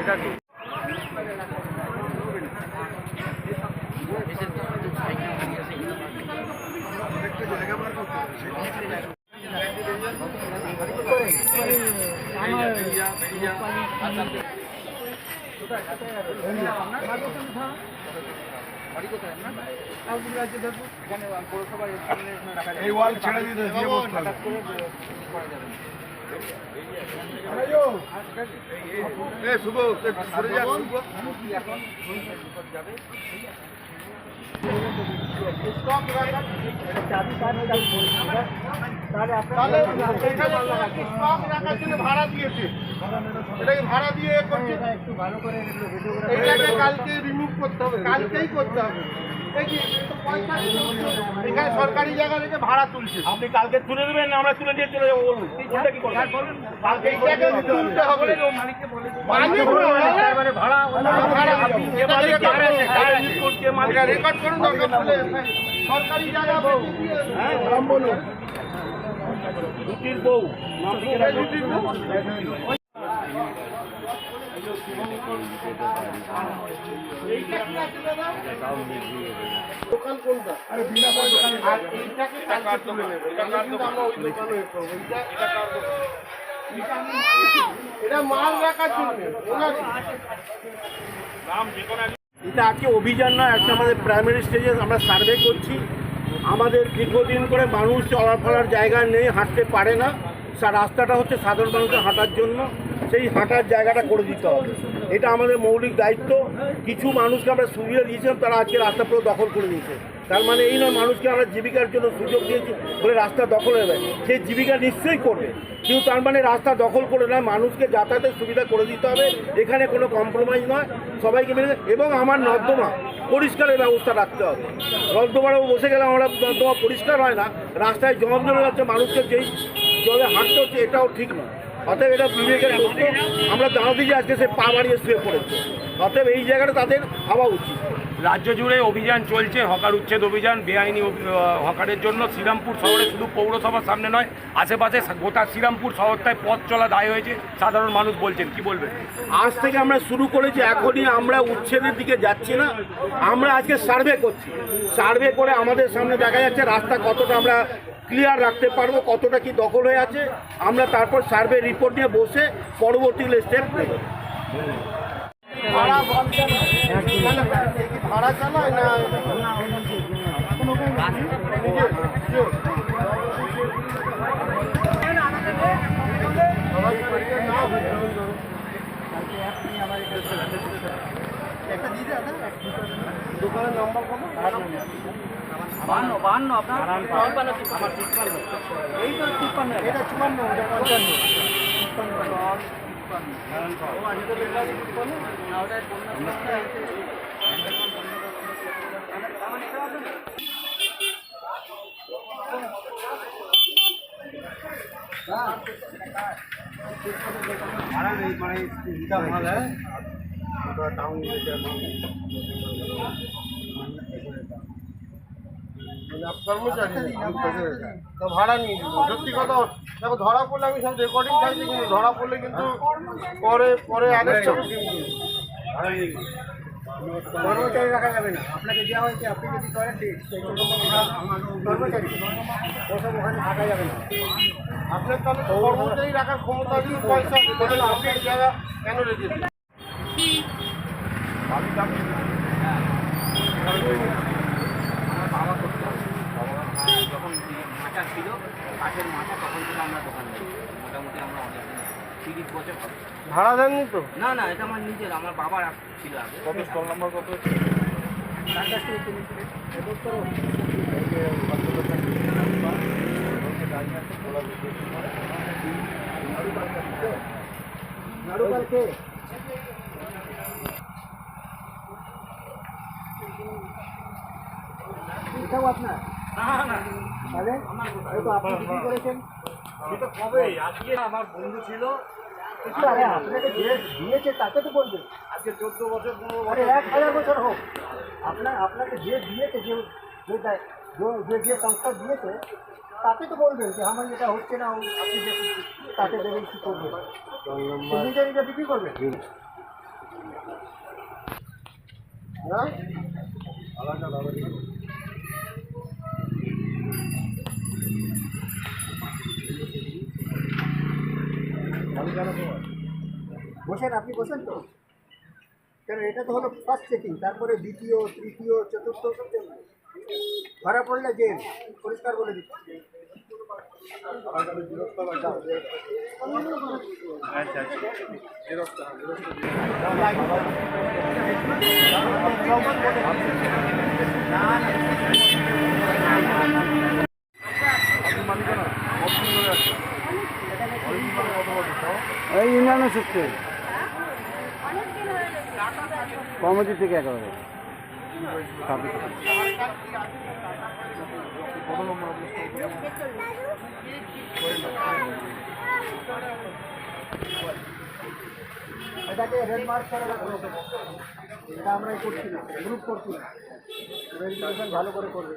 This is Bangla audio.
এটা কি এই ওয়াল ছেড়ে দিতে দিয়ে বসতে হবে শুভ শুভ এখানে জন্য ভাড়া দিয়েছে এটাকে ভাড়া দিয়ে এ করছে এটাকে কালকে রিমুভ করতে হবে। কালকেই করতে হবে। এখানে সরকারি জায়গা থেকে ভাড়া তুলছে। আপনি কালকে তুলে দেবেন না আমরা তুলে দিয়ে চলে যাব বলুন। কোনটা কি করবেন? কালকে তুলতে হবে। ভাড়া রেকর্ড করুন। সরকারি জায়গা বলুন। দুটির বউ। দোকান কোনটা? আরে বিনা দোকান আর এইটাকে কালকে তুলে নেবে তাহলে কিন্তু আমরা ওই দোকানে এ করব এইটা এটা মাল রাখার জন্য ওনার এটা আজকে অভিযান নয়? আজকে আমাদের প্রাইমারি স্টেজে আমরা সার্ভে করছি। আমাদের দীর্ঘদিন করে মানুষ চলাফেরার জায়গা নেই হাঁটতে পারে না। রাস্তাটা হচ্ছে সাধারণ মানুষের হাঁটার জন্য। সেই হাঁটার জায়গাটা করে দিতে হবে। এটা আমাদের মৌলিক দায়িত্ব। কিছু মানুষকে আমরা সুবিধা দিয়েছিলাম, তারা আজকে রাস্তা পুরো দখল করে দিয়েছে তার মানে এই নয়, মানুষকে আমরা জীবিকার জন্য সুযোগ দিয়েছি বলে রাস্তা দখল হয়ে যাবে। সেই জীবিকা নিশ্চয়ই করবে। কিন্তু তার মানে রাস্তা দখল করে নয় মানুষকে যাতায়াতের সুবিধা করে দিতে হবে। এখানে কোনো কম্প্রোমাইজ নয়। সবাইকে মেনে এবং আমার নর্দমা, পরিষ্কারের ব্যবস্থা রাখতে হবে। নর্দমারও বসে গেলে আমরা, নর্দমা পরিষ্কার হয় না। রাস্তায় জল জমে যাচ্ছে, মানুষকে যেই জলে হাঁটতে হচ্ছে, এটাও ঠিক নয়। অতএব এটা বিবেকের আমরা দাঁড়াতে যে আজকে সে পা বাড়িয়ে শুয়ে পড়েছে। অতএব এই জায়গাটা তাদের হওয়া উচিত। রাজ্য জুড়ে অভিযান চলছে হকার উচ্ছেদ অভিযান বেআইনি হকারের জন্য। শ্রীরামপুর শহরে শুধু পৌরসভার সামনে নয় আশেপাশে গোটা শ্রীরামপুর শহরটায় পথ চলা দায় হয়েছে। সাধারণ মানুষ বলছেন কি বলবেন? আজ থেকে আমরা শুরু করেছি এখনই আমরা উচ্ছেদের দিকে যাচ্ছি না। আমরা আজকে সার্ভে করছি। সার্ভে করে আমাদের সামনে দেখা যাচ্ছে রাস্তা কতটা আমরা ক্লিয়ার রাখতে পারব কতটা কি দখল হয়ে আছে। আমরা তারপর সার্ভে রিপোর্ট নিয়ে বসে পরবর্তী স্টেপ নেব? ভাড়া চালায় না দোকানের নাম্বার কত বান্ন আপনার তিপ্পান্ন এটা তো ভাড়া নিয়ে সত্যি কথা, দেখো ধরা পড়লে আমি সব রেকর্ডিং থাকছি কিন্তু ধরা পড়লে কিন্তু পরে পরে নিয়ে নিল কর্মচারী রাখা যাবে না। আপনাকে দেওয়া হয়েছে আপনি যদি করেন কর্মচারী ওসব ওখানে থাকা যাবে না। আপনার তাহলে কর্মচারী রাখার ক্ষমতা নেই পয়সা আপনি জায়গা কেন রেখেছেন? বাবা করতো যখন মাচা ছিল কাঠের মাচা তখন থেকে আমরা দোকান মোটামুটি আমরা অনেক তিরিশ বছর হবে। ভাড়া দেননি তো? না না এটা আমার নিজের আমার বাবার ছিল আগে। কত স্টল নাম্বার কত এটাও আপনার? তাহলে এই তো আপনি বিক্রি করেছেন। এটা কবে আজকে আমার বন্ধু ছিল। আরে আপনাকে যে দিয়েছে তাকে তো বলবেন আজকে চোদ্দ বছর পনেরো বছর। এক হাজার বছর হোক। আপনার আপনাকে যে দিয়েছে যে যে যে- সংস্থা দিয়েছে তাকে তো বলবেন যে আমার এটা হচ্ছে না আপনি যে তাকে দেবেন কী করবেন নিজে নিজে বিক্রি করবেন হ্যাঁ বসেন, আপনি বসেন তো। কেন, এটা তো হলো ফার্স্ট চেকিং তারপরে দ্বিতীয়, তৃতীয়, চতুর্থ সপ্তম ধরা পড়লে জেল পরিষ্কার বলে দিচ্ছি এই ইউনিয়নের সূত্রে কমিটি থেকে একেবারে। এটাকে রেড মার্ক করে এটা আমরা করছি না গ্রুপ করছি না। ভেরিফিকেশন ভালো করে করবে।